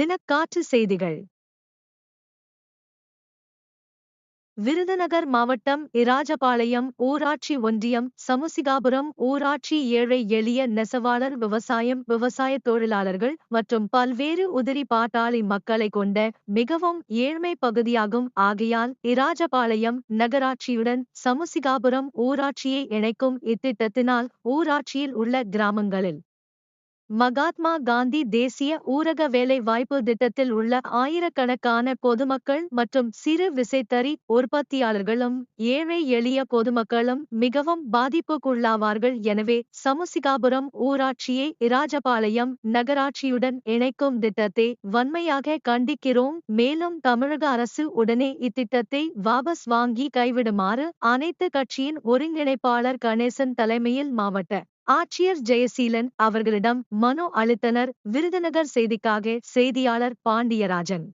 தினக்காற்று செய்திகள். விருதுநகர் மாவட்டம் இராஜபாளையம் ஊராட்சி ஒன்றியம் சமுசிகாபுரம் ஊராட்சி ஏழை எளிய நெசவாளர் விவசாயம் விவசாய தொழிலாளர்கள் மற்றும் பல்வேறு உதிரி பாட்டாளி மக்களை கொண்ட மிகவும் ஏழ்மை பகுதியாகும் ஆகையால் இராஜபாளையம் நகராட்சியுடன் சமுசிகாபுரம் ஊராட்சியை இணைக்கும் இத்திட்டத்தினால் ஊராட்சியில் உள்ள கிராமங்களில் மகாத்மா காந்தி தேசிய ஊரக வேலைவாய்ப்பு திட்டத்தில் உள்ள ஆயிரக்கணக்கான பொதுமக்கள் மற்றும் சிறு விசைத்தறி உற்பத்தியாளர்களும் ஏழை எளிய பொதுமக்களும் மிகவும் பாதிப்புக்குள்ளாவார்கள். எனவே சமுசிகாபுரம் ஊராட்சியை இராஜபாளையம் நகராட்சியுடன் இணைக்கும் திட்டத்தை வன்மையாக கண்டிக்கிறோம். மேலும் தமிழக அரசு உடனே இத்திட்டத்தை வாபஸ் வாங்கி கைவிடுமாறு அனைத்து கட்சியின் ஒருங்கிணைப்பாளர் கணேசன் தலைமையில் மாவட்ட ஆட்சியர் ஜெயசீலன் அவர்களிடம் மனு அளித்தனர். விருதுநகர் செய்திக்காக செய்தியாளர் பாண்டியராஜன்.